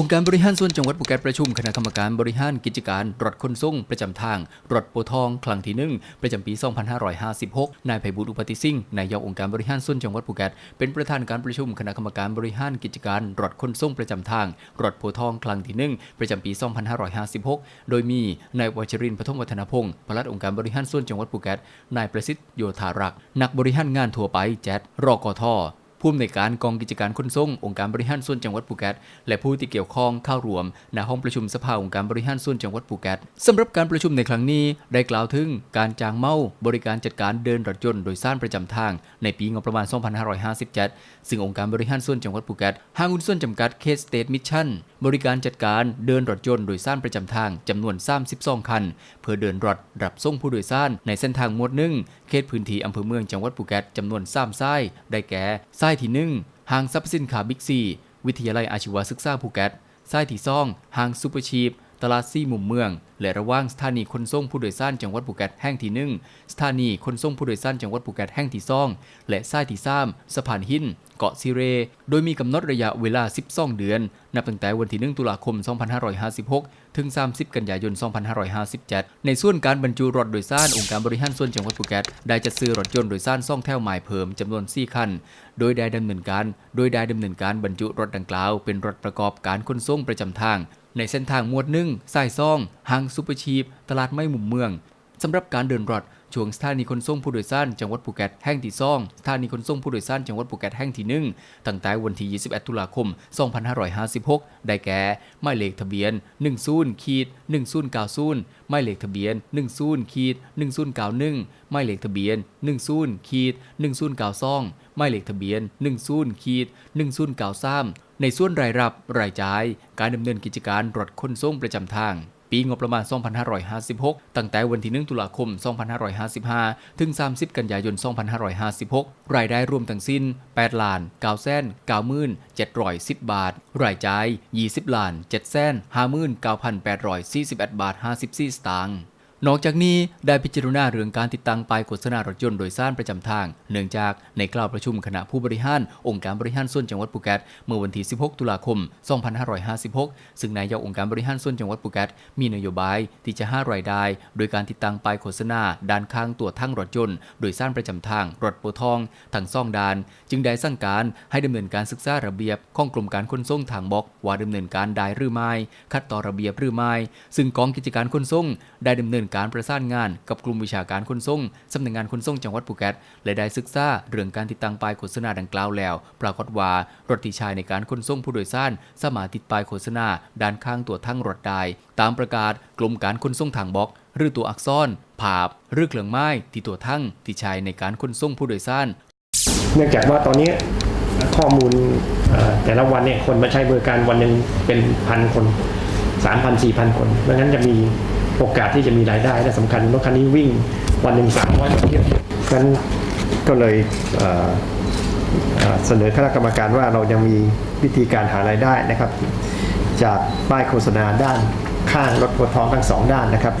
องค์การบริหารส่วนจังหวัดภูเก็ตประชุมคณะกรรมการบริหารกิจการรถขนส่งประจำทางรถโปทองครั้งที่หนึ่งประจำปี 2556 นายไพบุตรอุปติสิ่งนายกองค์การบริหารส่วนจังหวัดภูเก็ตเป็นประธานการประชุมคณะกรรมการบริหารกิจการรถขนส่งประจำทางรถโพทองครั้งที่หนึ่งประจำปี 2556 โดยมีนายวชรินทร์ปฐมวัฒนพงศ์ปลัดองค์การบริหารส่วนจังหวัดภูเก็ตนายประสิทธิ์โยธารักษ์นักบริหารงานทั่วไปแจ๊ดรกท ผู้อำนวยการกองกิจการขนส่งองค์การบริหารส่วนจังหวัดภูเก็ตและผู้ที่เกี่ยวข้องเข้ารวมณห้องประชุมสภาองค์การบริหารส่วนจังหวัดภูเก็ตสำหรับการประชุมในครั้งนี้ได้กล่าวถึงการจ้างเมาบริการจัดการเดินรถยนต์โดยสารประจำทาง ในปีงบประมาณ 2557 ซึ่งองค์การบริหารส่วนจังหวัดภูเก็ตห้างหุ้นส่วนจำกัดเคสเตทมิชชั่นบริการจัดการเดินรถยนต์โดยสารประจำทางจำนวน32คัน เพื่อเดินรถรับส่งผู้โดยสารในเส้นทางหมวดหนึ่งเขตพื้นที่อำเภอเมืองจังหวัดภูเก็ตจำนวน3ส้ามได้แก่ส้ที่หนึ่งห้างซับสินค้าบิ๊กซี วิทยาลัยอาชีวศึกษาภูเก็ตไส้ที่สองห้างซูเปอร์ชีพ ตลาดซี่มุมเมือง และระหว่างสถานีขนส่งผู้โดยสารจังหวัดภูเก็ตแห่งที่หนึ่งสถานีขนส่งผู้โดยสารจังหวัดภูเก็ตแห่งที่ซ่องและสายที่สามสะพานหินเกาะซิเร โดยมีกำหนดระยะเวลา 12 เดือน นับตั้งแต่วันที่ 1 ตุลาคม 2556 ถึง 30 กันยายน 2557 ในส่วนการบรรจุรถโดยสารองค์การบริหารส่วนจังหวัดภูเก็ตได้จัดซื้อรถยนต์โดยสารซ่องแถวหมายเพิ่มจำนวน 4 คัน โดยได้ดำเนินการ โดยได้ดำเนินการบรรจุรถดังกล่าว เป็นรถประกอบการขนส่งประจำทาง ในเส้นทางหมวดหนึ่งสายซ่องห้างซูเปอร์ชีพ ตลาดไม่มุมเมือง สำหรับการเดินรถช่วงสถานีขนส่งผู้โดยสารจังหวัดภูเก็ตแห่งที่ซ่องสถานีขนส่งผู้โดยสารจังหวัดภูเก็ตแห่งที่หนึ่งตั้งแต่วันที่ 21 ตุลาคม 2556 ได้แก่หมายเลขทะเบียน 10ขีด1090หมายเลขทะเบียน 10ขีด1091หมายเลขทะเบียน 10ขีด1092หมายเลขทะเบียน 10ขีด1093 ในส่วนรายรับรายจ่าย การดำเนินกิจการรถขนส่งประจำทาง ปีงบประมาณ 2556 ตั้งแต่วันที่ 1 ตุลาคม 2555 ถึง 30 กันยายน 2556 รายได้รวมทั้งสิ้น8ล้าน9แสน90,710 บาท รายจ่าย 20ล้าน7แสน59,841 บาท 54 สตางค์ นอกจากนี้ได้พิจารณาเรื่องการติดตั้งป้ายโฆษณารถยนต์โดยสารประจำทาง เนื่องจากในกล่าวประชุมคณะผู้บริหาร องค์การบริหารส่วนจังหวัดภูเก็ตเมื่อวันที่ 16 ตุลาคม 2556 ซึ่งนายกองค์การบริหารส่วนจังหวัดภูเก็ตมีนโยบายที่จะห้ารายได้ โดยการติดตั้งป้ายโฆษณาด้านข้างตัวทั้งรถยนต์โดยสารประจำทางรถโปทองทั้งซ่องดาน จึงได้สั่งการให้ดำเนินการศึกษาระเบียบของกรมการขนส่งทางบกว่าดำเนินการได้หรือไม่ขัดต่อระเบียบหรือไม่ซึ่งกองกิจการขนส่งได้ดำเนินการประสานงานกับกลุ่มวิชาการขนส่งสำนักงานขนส่งจังหวัดภูเก็ตและได้ศึกษาเรื่องการติดตั้งป้ายโฆษณาดังกล่าวแล้ว ปรากฏว่ารถที่ใช้ในการขนส่งผู้โดยสารสามารถติดป้ายโฆษณาด้านข้างตัวทั้งรถได้ตามประกาศกรมการขนส่งทางบอก หรือตัวอักษรภาพ หรือเครื่องไม้ที่ตัวทั้งที่ใช้ในการขนส่งผู้โดยสารเนื่องจากว่าตอนนี้ข้อมูลแต่ละวันเนี่ยคนมาใช้บริการวันหนึ่งเป็นพันคนสามพันสี่พันคนดังนั้นจะมี โอกาสที่จะมีรายได้และสำคัญรถคันนี้วิ่งวันหนึ่งสามร้อยกว่าเที่ยวงั้นก็เลยเสนอคณะกรรมการว่าเรายังมีวิธีการหารายได้นะครับ จากป้ายโฆษณาด้านข้างรถทัวร์ท้องทั้งสองด้านนะครับ